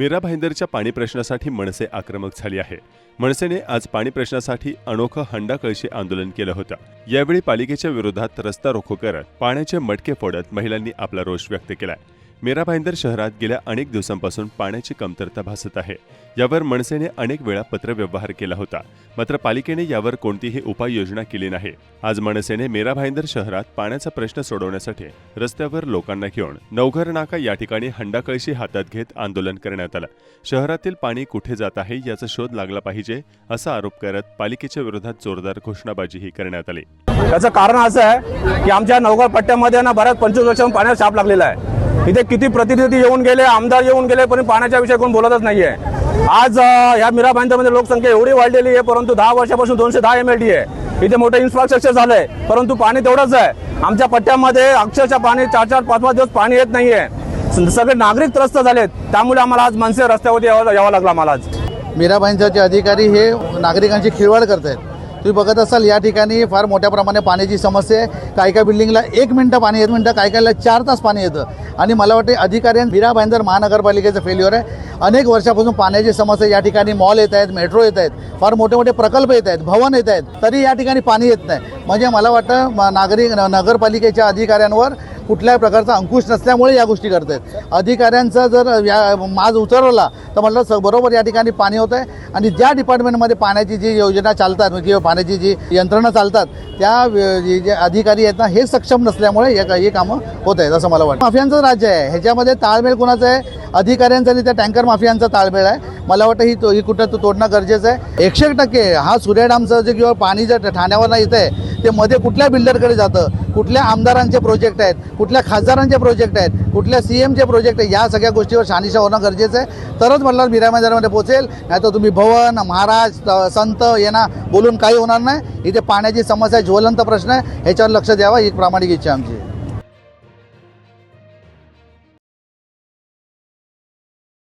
मीरा भाईंदरच्या पाणी प्रश्नासाठी मनसे आक्रमक झाली आहे. मनसेने आज पाणी प्रश्नासाठी अनोखं हंडा कळशी आंदोलन केलं होतं. यावेळी पालिकेच्या विरोधात रस्ता रोखो करत पाण्याचे मटके फोडत महिलांनी आपला रोष व्यक्त केलाय. मीरा भाईंदर शहरात गेल्या अनेक दिवसांपासून पाण्याची कमतरता भासत आहे. यावर मनसेने अनेक वेळा पत्रव्यवहार केला होता. मात्र पालिकेने यावर कोणतीही उपाययोजना केली नाही. आज मनसेने मीरा भाईंदर शहरात पाण्याचा प्रश्न सोडवण्यासाठी रस्त्यावर लोकांना घेऊन नवघर नाका या ठिकाणी हंडाकळशी हातात घेत आंदोलन करण्यात आलं. शहरातील पाणी कुठे जात आहे याचा शोध लागला पाहिजे असा आरोप करत पालिकेच्या विरोधात जोरदार घोषणाबाजीही करण्यात आली. याचं कारण असं आहे की आमच्या नवघर पट्ट्यामध्ये ना बऱ्याच पंचवीस वर्षांपासून पाण्याचा छाप लागलेला आहे. इथे किती प्रतिनिधी येऊन गेले आमदार येऊन गेले पण पाण्याच्या विषयी कोण बोलतच नाहीये. आज या मीरा भाईंदरमध्ये लोकसंख्या एवढी वाढलेली आहे परंतु दहा वर्षापासून दोनशे दहा एम एल डी आहे. इथे मोठं इन्फ्रास्ट्रक्चर झालंय परंतु पाणी तेवढंच आहे. आमच्या पट्ट्यामध्ये अक्षरशः पाणी चार चार पाच पाच दिवस पाणी येत नाहीये. सगळे नागरिक त्रस्त झालेत. त्यामुळे आम्हाला आज मनसे रस्त्यावरती यावं यावं लागलं आम्हाला आज. मीराबाईंचे अधिकारी हे नागरिकांची खिळवाड करत आहेत तुम्ही बघत असाल या ठिकाणी फार मोठ्या प्रमाणे पाण्याची समस्या आहे. काही काही बिल्डिंगला एक मिनटं पाणी येत मिनटं काही काहीला चार तास पाणी येतं. आणि मला वाटते अधिकारी विरा भाईंदर महानगरपालिकेचं फेल्युअर आहे. अनेक वर्षापासून पाण्याची समस्या या ठिकाणी मॉल येत आहेत मेट्रो येत आहेत फार मोठे मोठे प्रकल्प येत आहेत भवन येत आहेत तरी या ठिकाणी पाणी येत नाही. म्हणजे मला वाटतं नागरिक न- नगरपालिकेच्या अधिकाऱ्यांवर कुठल्याही प्रकारचा अंकुश नसल्यामुळे या गोष्टी करत आहेत. अधिकाऱ्यांचा जर या माज उतरवला तर म्हटलं स बरोबर या ठिकाणी पाणी होतं आहे. आणि ज्या डिपार्टमेंटमध्ये पाण्याची जी योजना चालतात किंवा पाण्याची जी यंत्रणा चालतात त्या जे अधिकारी आहेत ना हे सक्षम नसल्यामुळे हे हे कामं होत आहेत असं मला वाटतं. माफियांचं राज्य आहे. ह्याच्यामध्ये ताळमेळ कोणाचं आहे? अधिकाऱ्यांचा आणि त्या टँकर माफियांचा ताळमेळ आहे. मला वाटतं ही तो ही कुठं तो तोडणं गरजेचं आहे. एकशे टक्के हा सूर्यडामचं जे किंवा पाणी जर ठाण्यावर येतं आहे ते मध्ये कुठल्या बिल्डरकडे जातं? कुठल्या आमदारांचे प्रोजेक्ट आहेत? कुठल्या खासदारांचे प्रोजेक्ट आहेत? कुठल्या सी एमचे प्रोजेक्ट आहेत? या सगळ्या गोष्टीवर शहानिशा होणं गरजेचं आहे. तरच म्हटलं मीरा मैदानामध्ये पोहोचेल. नाही तर तुम्ही भवन महाराज संत यांना बोलून काही होणार नाही. इथे पाण्याची समस्या ज्वलंत प्रश्न आहे. ह्याच्यावर लक्ष द्यावा ही प्रामाणिक इच्छा आमची